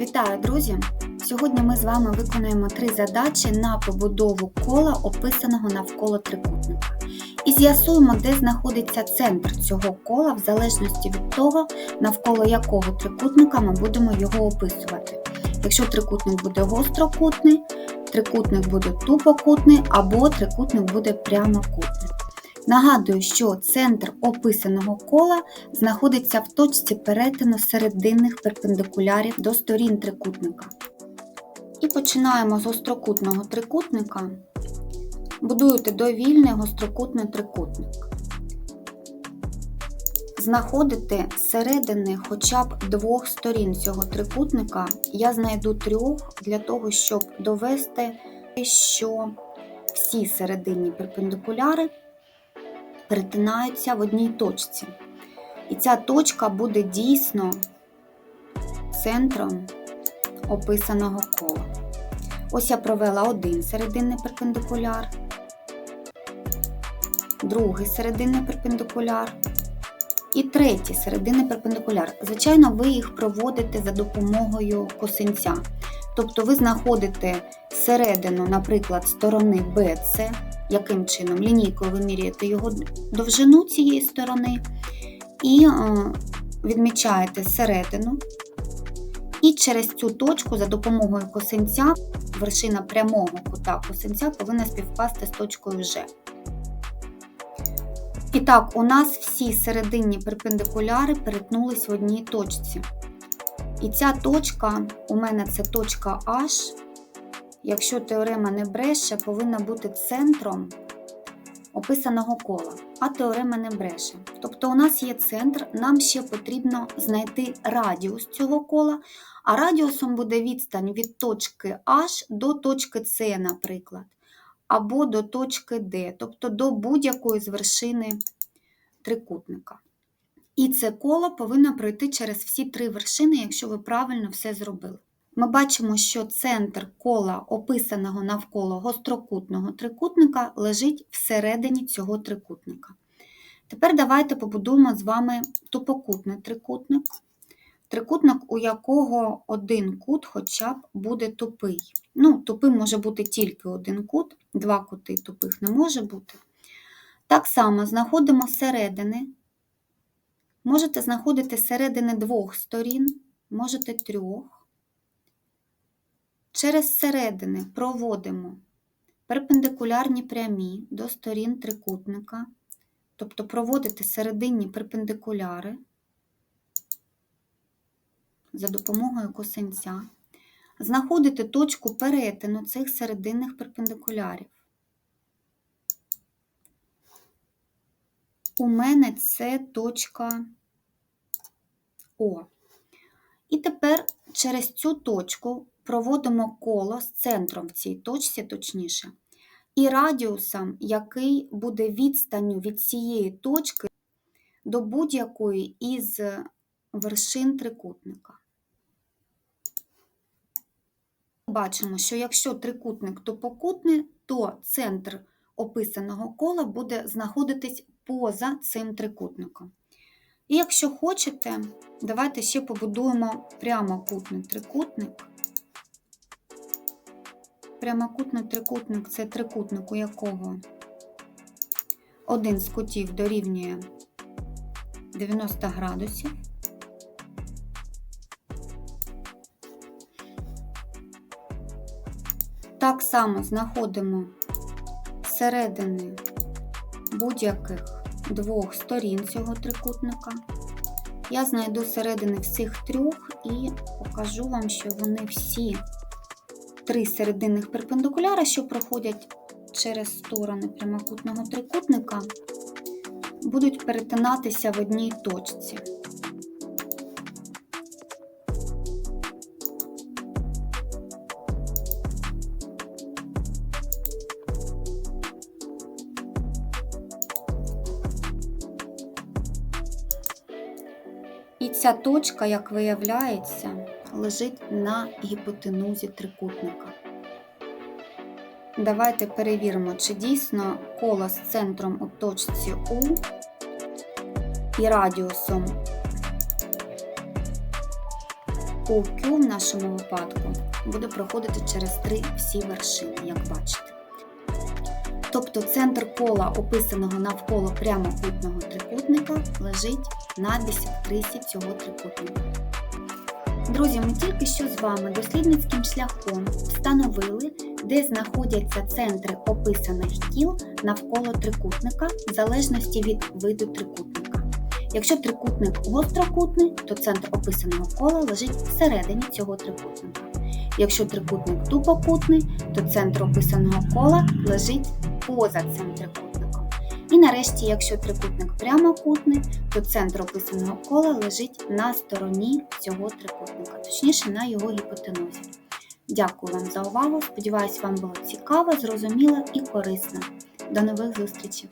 Вітаю, друзі! Сьогодні ми з вами виконуємо три задачі на побудову кола, описаного навколо трикутника. І з'ясуємо, де знаходиться центр цього кола, в залежності від того, навколо якого трикутника ми будемо його описувати. Якщо трикутник буде гострокутний, трикутник буде тупокутний або трикутник буде прямокутний. Нагадую, що центр описаного кола знаходиться в точці перетину серединних перпендикулярів до сторін трикутника. І починаємо з гострокутного трикутника. Будуєте довільний гострокутний трикутник. Знаходите середини хоча б двох сторін цього трикутника. Я знайду трьох для того, щоб довести, що всі серединні перпендикуляри перетинаються в одній точці. І ця точка буде дійсно центром описаного кола. Ось я провела один серединний перпендикуляр, другий серединний перпендикуляр і третій серединний перпендикуляр. Звичайно, ви їх проводите за допомогою косинця. Тобто ви знаходите середину, наприклад, сторони BC, яким чином лінійкою вимірюєте його довжину цієї сторони, і відмічаєте середину. І через цю точку за допомогою косинця, вершина прямого кута косинця повинна співпасти з точкою G. І так, у нас всі серединні перпендикуляри перетнулись в одній точці. І ця точка, у мене це точка H, якщо теорема не бреше, повинна бути центром описаного кола, а теорема не бреше. Тобто у нас є центр, нам ще потрібно знайти радіус цього кола, а радіусом буде відстань від точки H до точки С, наприклад, або до точки D, тобто до будь-якої з вершини трикутника. І це коло повинно пройти через всі три вершини, якщо ви правильно все зробили. Ми бачимо, що центр кола, описаного навколо гострокутного трикутника, лежить всередині цього трикутника. Тепер давайте побудуємо з вами тупокутний трикутник, трикутник, у якого один кут хоча б буде тупий. Ну, тупим може бути тільки один кут, два кути тупих не може бути. Так само знаходимо середини. Можете знаходити середини двох сторін, можете трьох. Через середини проводимо перпендикулярні прямі до сторін трикутника, тобто проводите серединні перпендикуляри за допомогою косинця, знаходите точку перетину цих серединних перпендикулярів. У мене це точка О. І тепер через цю точку проводимо коло з центром в цій точці, точніше, і радіусом, який буде відстанню від цієї точки до будь-якої із вершин трикутника. Бачимо, що якщо трикутник топокутний, то центр описаного кола буде знаходитись поза цим трикутником. І якщо хочете, давайте ще побудуємо прямокутний трикутник. Прямокутний трикутник це трикутник, у якого один з кутів дорівнює 90 градусів. Так само знаходимо середини будь-яких двох сторін цього трикутника. Я знайду середини всіх трьох і покажу вам, що вони всі три серединних перпендикуляри, що проходять через сторони прямокутного трикутника, будуть перетинатися в одній точці. І ця точка, як виявляється, лежить на гіпотенузі трикутника. Давайте перевіримо, чи дійсно коло з центром у точці У і радіусом OQ в нашому випадку буде проходити через три всі вершини, як бачите. Тобто центр кола, описаного навколо прямокутного трикутника, лежить на бісектрисі цього трикутника. Друзі, ми тільки що з вами дослідницьким шляхом встановили, де знаходяться центри описаних кіл навколо трикутника в залежності від виду трикутника. Якщо трикутник гострокутний, то центр описаного кола лежить всередині цього трикутника. Якщо трикутник тупокутний, то центр описаного кола лежить поза цим трикутником. І нарешті, якщо трикутник прямокутний, то центр описаного кола лежить на стороні цього трикутника, точніше на його гіпотенузі. Дякую вам за увагу. Сподіваюсь, вам було цікаво, зрозуміло і корисно. До нових зустрічей!